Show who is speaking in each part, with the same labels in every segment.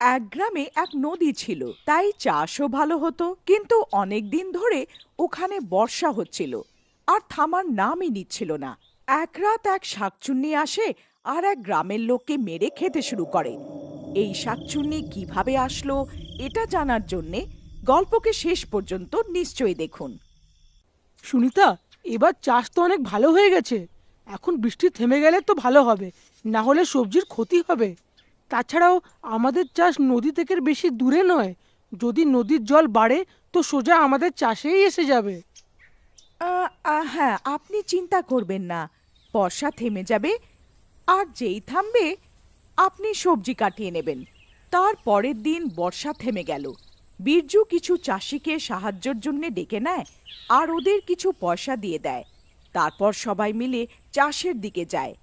Speaker 1: এক গ্রামে এক নদী ছিল, তাই চাষও ভালো হতো, কিন্তু অনেক দিন ধরে ওখানে বর্ষা হচ্ছিল, আর থামার নামই নিচ্ছিল না। এক রাত এক শাকচুন্নি আসে আর এক গ্রামের লোককে মেরে খেতে শুরু করে। এই শাকচুন্নি কীভাবে আসলো, এটা জানার জন্যে গল্পকে শেষ পর্যন্ত নিশ্চয়ই দেখুন।
Speaker 2: সুনিতা, এবার চাষ তো অনেক ভালো হয়ে গেছে। এখন বৃষ্টি থেমে গেলে তো ভালো হবে, না হলে সবজির ক্ষতি হবে। তাছাড়াও আমাদের চাষ নদী থেকে বেশি দূরে নয়। যদি নদীর জল বাড়ে, তো সোজা আমাদের চাষেই এসে যাবে।
Speaker 1: হ্যাঁ আপনি চিন্তা করবেন না। বর্ষা থেমে যাবে, আর যেই থামবে, আপনি সবজি কাটিয়ে নেবেন। তার পরের দিন বর্ষা থেমে গেল। বীরজু কিছু চাষিকে সাহায্যের জন্য ডেকে নেয়, আর ওদের কিছু পয়সা দিয়ে দেয়। তারপর সবাই মিলে চাষের দিকে যায়,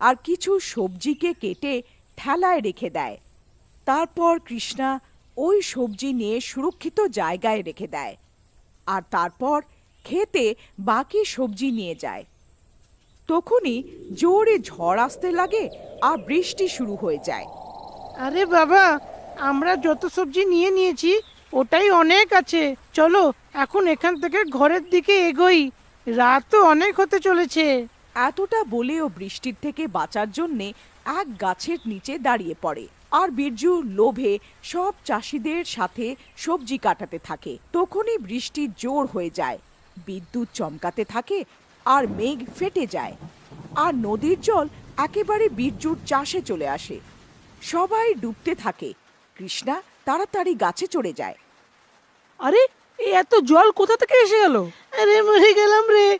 Speaker 1: আর কিছু সবজিকে কেটে ঠেলায় রেখে দেয়। তারপর কৃষ্ণা ওই সবজি নিয়ে সুরক্ষিত জায়গায় রেখে দেয়। আর তারপর খেতে বাকি সবজি নিয়ে যায়। তখনই জোরে ঝড় আসতে লাগে আর বৃষ্টি শুরু হয়ে যায়।
Speaker 2: আরে বাবা আমরা যত সবজি নিয়ে নিয়েছি ওটাই অনেক আছে। চলো এখন এখান থেকে ঘরের দিকে এগোই। রাত তো অনেক হতে চলেছে।
Speaker 1: এতটা বলেও বৃষ্টির থেকে বাঁচার জন্যে এক গাছের নিচে দাঁড়িয়ে পড়ে। আর বীরজু লোভে সব চাষিদের সাথে সবজি কাটাতে থাকে। তখনই বৃষ্টি জোর হয়ে যায়। বিদ্যুৎ চমকাতে থাকে আর মেঘ ফেটে যায়। আর নদীর জল একেবারে বীরজুর চাষে চলে আসে। সবাই ডুবতে থাকে। কৃষ্ণা তাড়াতাড়ি গাছে চড়ে যায়।
Speaker 2: আরে এই এত জল কোথা থেকে এসে গেল? আরে মরে গেলাম রে।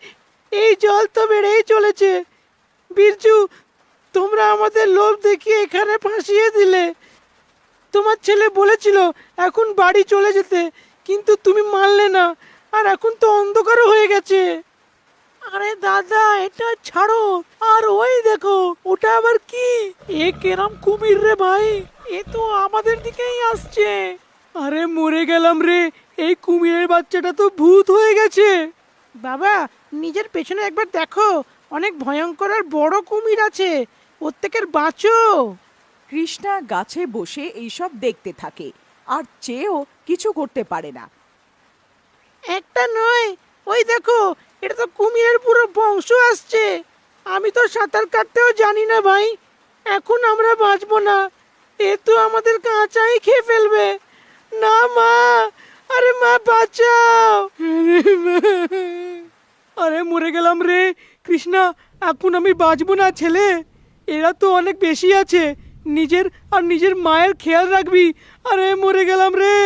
Speaker 2: এই জল তো বেড়েই চলেছে। বীরজু তোমরা আমাদের লোভ দেখিয়ে এখানে ফাঁসিয়ে দিলে। তোমার ছেলে বলেছিল এখন বাড়ি চলে যেতে, কিন্তু তুমি মানলে না, আর এখন তো অন্ধকারও হয়ে গেছে। আরে দাদা, এটা ছাড়ো, আর ওই দেখো, ওটা আবার কি? এ কেরাম কুমির রে ভাই, এ তো আমাদের দিকেই আসছে। আরে মরে গেলাম রে, এই কুমিরের বাচ্চাটা তো ভূত হয়ে গেছে। বাবা, নিজের পেছনে একবার দেখো, অনেক ভয়ঙ্কর আর বড় কুমির আছে। প্রত্যেকের বাঁচো।
Speaker 1: কৃষ্ণা গাছে বসে এইসব দেখতে থাকে আর চেয়েও কিছু করতে পারে না।
Speaker 2: একটা নয় ওই দেখো এটা তো কুমিরের পুরো বংশ আসছে। আমি তো সাঁতার কাটতেও জানি না ভাই এখন আমরা বাঁচবো না। এ তো আমাদের কাঁচাই খেয়ে ফেলবে। না মা আরে মা বাঁচাও। আরে আরে মরে গেলাম রে কৃষ্ণা এখন আমি বাঁচবো না ছেলে। এরা তো অনেক বেশি আছে। নিজের আর নিজের মায়ের খেয়াল রাখবি। আরে মরে গেলাম রে।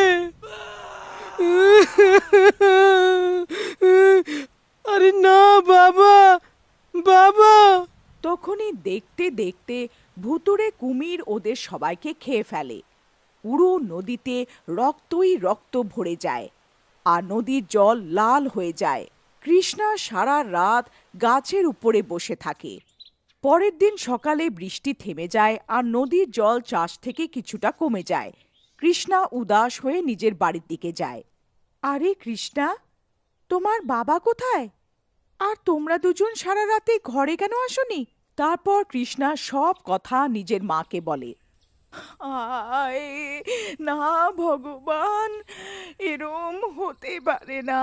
Speaker 2: আরে না, বাবা। বাবা।
Speaker 1: তখনই দেখতে দেখতে ভুতুড়ে কুমির ওদের সবাইকে খেয়ে ফেলে। পুরো নদীতে রক্তই রক্ত ভরে যায়, আর নদীর জল লাল হয়ে যায়। কৃষ্ণা সারা রাত গাছের উপরে বসে থাকে। পরের দিন সকালে বৃষ্টি থেমে যায় আর নদীর জল চাষ থেকে কিছুটা কমে যায়। কৃষ্ণা উদাস হয়ে নিজের বাড়ির দিকে যায়। আরে কৃষ্ণা, তোমার বাবা কোথায়? আর তোমরা দুজন সারা রাতে ঘরে কেন আসনি? তারপর কৃষ্ণা সব কথা নিজের মাকে বলে। আয়। না ভগবান এরম হতে পারে না।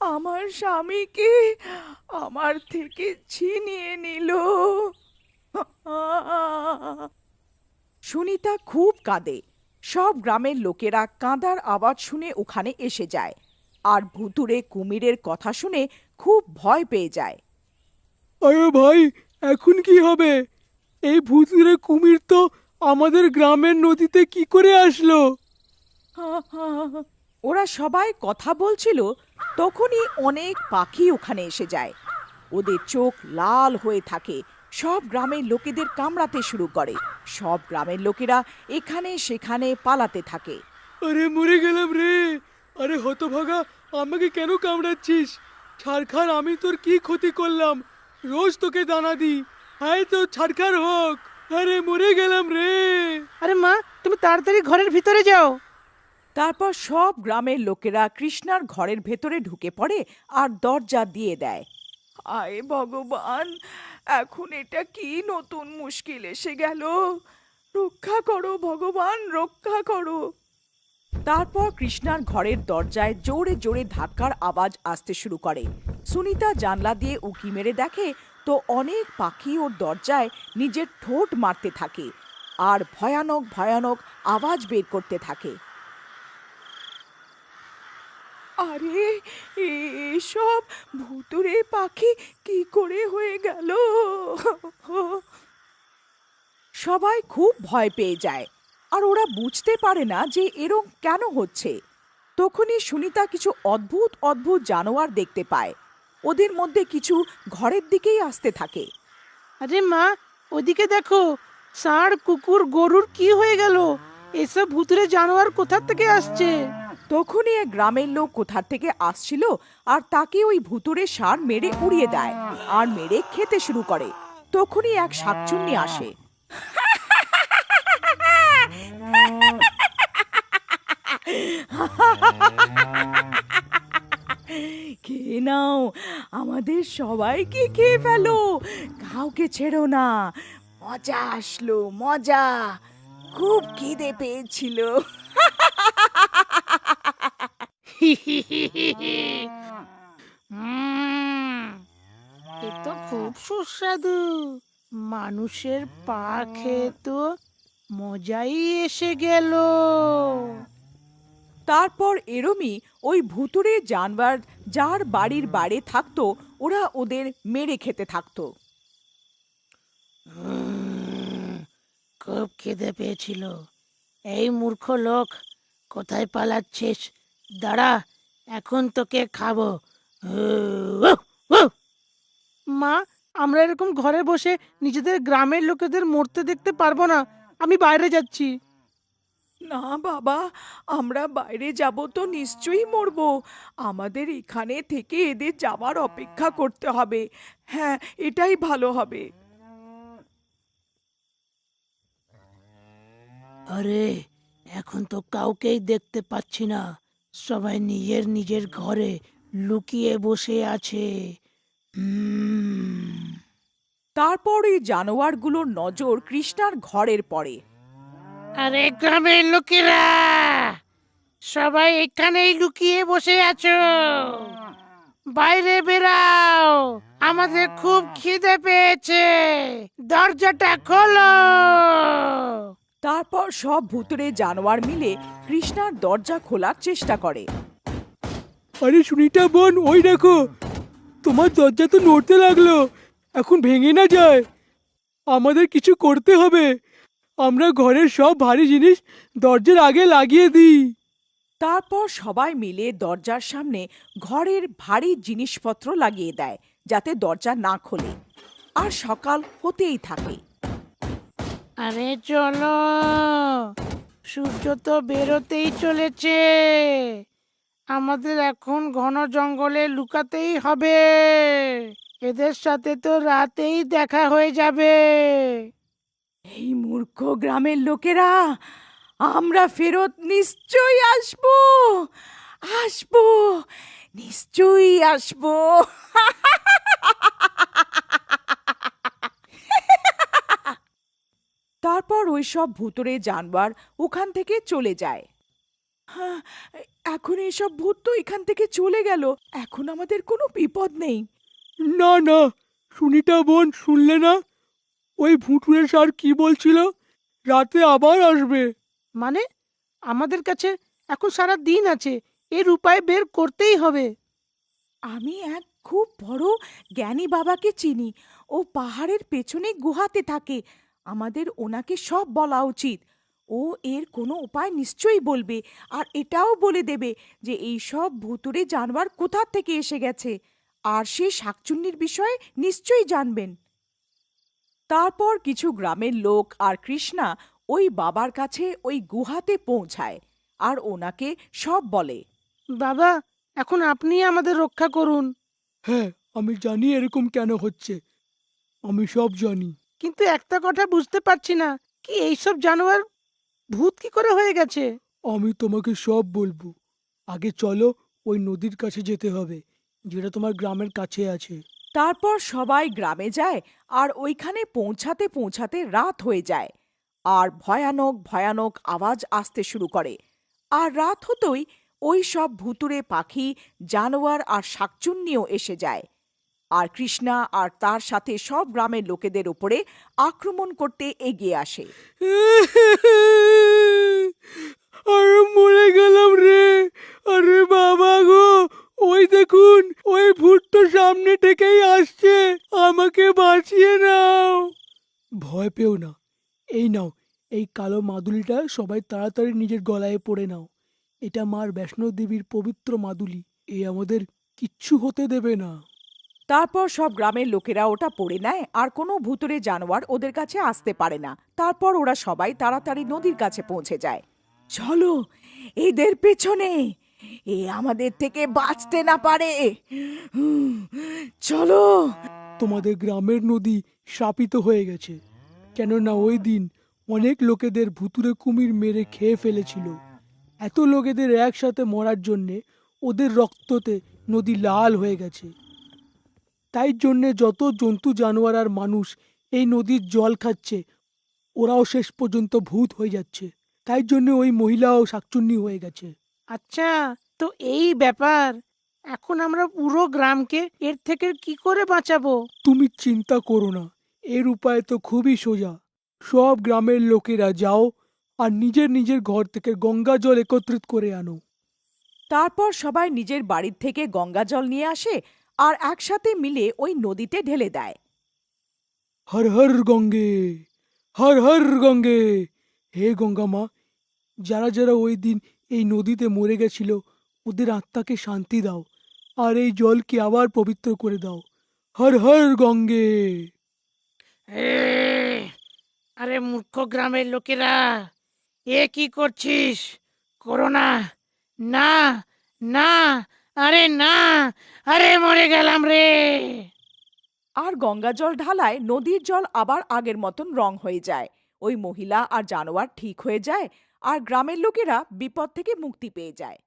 Speaker 1: আমার স্বামীকে আমার থেকে ছিনিয়ে নিল। সুনিতা খুব কাঁদে। সব গ্রামের লোকেরা কাঁদার আওয়াজ শুনে ওখানে এসে যায়। আর ভুতুরে কুমিরের কথা শুনে খুব ভয় পেয়ে যায়।
Speaker 2: আরে ভাই এখন কি হবে? এই ভুতুরে কুমির তো আমাদের গ্রামের নদীতে কি করে আসলো?
Speaker 1: ওরা সবাই কথা বলছিল তখনই অনেক পাখি ওখানে এসে যায়। ওদের চোখ লাল হয়ে থাকে। সব গ্রামের লোকেদের কামড়াতে শুরু করে। সব গ্রামের লোকেরা এখানে সেখানে পালাতে থাকে।
Speaker 2: আরে মরে গেলাম রে! আরে হতভাগা আমাকে কেন কামড়াচ্ছিস? ছাড়খার আমি তোর কি ক্ষতি করলাম? রোজ তোকে দানা দিই। হায় তো ছাড়খার হোক! আরে মরে গেলাম রে। আরে মা তুমি তাড়াতাড়ি ঘরের ভিতরে যাও।
Speaker 1: তারপর সব গ্রামের লোকেরা কৃষ্ণার ঘরের ভেতরে ঢুকে পড়ে আর দরজা দিয়ে দেয়। আয় ভগবান এখন এটা কি নতুন মুশকিল এসে গেল? রক্ষা করো ভগবান রক্ষা করো। তারপর কৃষ্ণার ঘরের দরজায় জোরে জোরে ধাক্কার আওয়াজ আসতে শুরু করে। সুনিতা জানলা দিয়ে উকি মেরে দেখে তো অনেক পাখি ওর দরজায় নিজের ঠোঁট মারতে থাকে আর ভয়ানক ভয়ানক আওয়াজ বের করতে থাকে। আরে এসব ভুতুরে পাখি কি করে হয়ে গেল? সবাই খুব ভয় পেয়ে যায় আর ওরা বুঝতে পারে না যে এরম কেন হচ্ছে। তখনই সুনিতা কিছু অদ্ভুত অদ্ভুত জানোয়ার দেখতে পায়। ওদের মধ্যে কিছু ঘরের দিকেই আসতে থাকে।
Speaker 2: আরে মা ওদিকে দেখো ষাঁড় কুকুর গরুর কি হয়ে গেল? এসব ভুতুরে জানোয়ার কোথার থেকে আসছে?
Speaker 1: তখনই এক গ্রামের লোক কোথার থেকে আসছিল আর তাকে ওই ভুতুরে সার মেরে উড়িয়ে দেয় আর মেরে খেতে শুরু করে। তখনই এক শাকচুন্নি আসে। খেয়ে নাও। আমাদের সবাইকে খেয়ে ফেলো। কাউকে ছেড়ো না। মজা আসলো, মজা। খুব খিদে পেয়েছিল।
Speaker 2: তো খুব সুস্বাদু। মানুষের পা খেয়ে তো মজাই এসে গেল।
Speaker 1: তারপর এরমই ওই ভুতুরে জানবার যার বাড়ির বাড়ি থাকতো, ওরা ওদের মেরে খেতে থাকতো।
Speaker 2: খুব খিদে পেয়েছিল। এই মূর্খ লোক, কোথায় পালাচ্ছিস? দাঁড়া, এখন তোকে খাব। মা, আমরা এরকম ঘরে বসে নিজেদের গ্রামের লোকেদের মরতে দেখতে পারব না। আমি বাইরে যাচ্ছি।
Speaker 1: না বাবা আমরা বাইরে যাব তো নিশ্চয়ই মরবো। আমাদের এখানে থেকে এদের যাওয়ার অপেক্ষা করতে হবে। হ্যাঁ এটাই ভালো হবে।
Speaker 2: আরে এখন তো কাউকেই দেখতে পাচ্ছি না। সবাই নিজের নিজের ঘরে লুকিয়ে বসে আছে।
Speaker 1: তারপর এই জানোয়ারগুলোর নজর কৃষ্ণার ঘরের পড়ে
Speaker 2: আরে গ্রামের লোকেরা সবাই এখানেই লুকিয়ে বসে আছো। বাইরে বেরাও আমাদের খুব খিদে পেয়েছে। দরজাটা খোলো।
Speaker 1: তারপর সব ভুতুরে জানোয়ার মিলে কৃষ্ণার দরজা খোলার চেষ্টা করে।
Speaker 3: আরে সুনিতা বোন ওই দেখো তোমার দরজা তো নড়তে লাগল এখন ভেঙে না যায়। আমাদের কিছু করতে হবে। আমরা ঘরের সব ভারী জিনিস দরজার আগে লাগিয়ে দিই।
Speaker 1: তারপর সবাই মিলে দরজার সামনে ঘরের ভারী জিনিসপত্র লাগিয়ে দেয় যাতে দরজা না খোলে। আর সকাল হতেই থাকে।
Speaker 2: আরে চলো সূর্য তো বেরোতেই চলেছে। আমাদের এখন ঘন জঙ্গলে লুকাতেই হবে। এদের সাথে তো রাতেই দেখা হয়ে যাবে।
Speaker 1: এই মূর্খ গ্রামের লোকেরা আমরা ফেরত নিশ্চয়ই আসব আসব নিশ্চয়ই আসব। তারপর ওই সব ভূতরে জানবার ওখান থেকে চলে যায়। হ্যাঁ, এখন এইসব ভূত তো এখান থেকে চলে গেল এখন আমাদের কোনো বিপদ নেই।
Speaker 3: না না সুনিতা বোন শুনলে না? ওই ভুতুরে সার কি বলছিল? রাতে আবার আসবে।
Speaker 2: মানে? আমাদের কাছে এখন সারা দিন আছে। এর উপায় বের করতেই হবে।
Speaker 1: আমি এক খুব বড় জ্ঞানী বাবাকে চিনি। ও পাহাড়ের পেছনে গুহাতে থাকে। আমাদের ওনাকে সব বলা উচিত। ও এর কোনো উপায় নিশ্চয়ই বলবে আর এটাও বলে দেবে যে এই সব ভুতুরে জানোয়ার কোথার থেকে এসে গেছে। আর সে শাকচুন্নির বিষয়ে নিশ্চয়ই জানবেন। তারপর কিছু গ্রামের লোক আর কৃষ্ণা ওই বাবার কাছে ওই গুহাতে পৌঁছায় আর ওনাকে সব বলে।
Speaker 2: বাবা এখন আপনি আমাদের রক্ষা করুন।
Speaker 3: হ্যাঁ আমি জানি এরকম কেন হচ্ছে। আমি সব জানি।
Speaker 2: কিন্তু একটা কথা বুঝতে পারছি না কি এইসব জানোয়ার ভূত কি করে হয়ে গেছে?
Speaker 3: আমি তোমাকে সব বলব। আগে চলো ওই নদীর কাছে যেতে হবে যেটা তোমার গ্রামের কাছে আছে।
Speaker 1: তারপর সবাই গ্রামে যায় আর ওইখানে পৌঁছাতে পৌঁছাতে রাত হয়ে যায়। আর ভয়ানক ভয়ানক আওয়াজ আসতে শুরু করে। আর রাত হতোই ওই সব ভুতুরে পাখি, জানোয়ার আর শাকচুন্নিও এসে যায়। আর কৃষ্ণা আর তার সাথে সব গ্রামের লোকেদের উপরে আক্রমণ করতে এগিয়ে আসে।
Speaker 3: আরে মরে গেলাম রে। আরে বাবা গো। ওই দেখুন, ওই ভূত সামনে থেকেই আসছে। আমাকে বাঁচিয়ে নাও। ভয় পেও না। এই নাও, এই কালো মাদুলিটা সবাই তাড়াতাড়ি নিজের গলায় পড়ে নাও। এটা মার বৈষ্ণব দেবীর পবিত্র মাদুলি। এ আমাদের কিচ্ছু হতে দেবে না।
Speaker 1: তারপর সব গ্রামের লোকেরা ওটা পড়ে নেয়, আর কোনো ভুতুরে জানোয়ার ওদের কাছে আসতে পারে না। তারপর ওরা সবাই তাড়াতাড়ি নদীর কাছে পৌঁছে যায়। চলো, এদের পেছনে। এ আমাদের থেকে বাঁচতে না পারে। চলো।
Speaker 3: তোমাদের গ্রামের নদী শাপিত হয়ে গেছে কেননা ওই দিন অনেক লোকেদের ভুতুরে কুমির মেরে খেয়ে ফেলেছিল। এত লোকেদের একসাথে মরার জন্যে ওদের রক্ততে নদী লাল হয়ে গেছে। তাই জন্যে যত জন্তু জানোয়ার আর মানুষ এই নদীর জল খাচ্ছে ওরাও শেষ পর্যন্ত ভূত হয়ে যাচ্ছে। তাই জন্য ওই মহিলাও শাকচুন্নি হয়ে গেছে।
Speaker 2: আচ্ছা তো এই ব্যাপার। এখন আমরা পুরো গ্রামকে এর থেকে কি করে বাঁচাবো?
Speaker 3: তুমি চিন্তা করো না এর উপায় তো খুবই সোজা। সব গ্রামের লোকেরা যাও আর নিজের নিজের ঘর থেকে গঙ্গা জল একত্রিত করে আনো।
Speaker 1: তারপর সবাই নিজের বাড়ির থেকে গঙ্গা জল নিয়ে আসে আর একসাথে মিলে ওই নদীতে ঢেলে দেয়।
Speaker 3: হর হর গঙ্গে হর হর গঙ্গে। হে গঙ্গা মা যারা যারা ওই দিন এই নদীতে মরে গেছিল ওদের আত্মাকে শান্তি দাও আর এই জলকে আবার পবিত্র করে দাও। হর হর গঙ্গে।
Speaker 2: এ, আরে মূর্খ গ্রামের লোকেরা এ কি করছিস? করোনা না না আরে না আরে মরে গেলাম রে।
Speaker 1: আর গঙ্গা জল ঢালায় নদীর জল আবার আগের মতন রং হয়ে যায়। ওই মহিলা আর জানোয়ার ঠিক হয়ে যায় আর গ্রামের লোকেরা বিপদ থেকে মুক্তি পেয়ে যায়।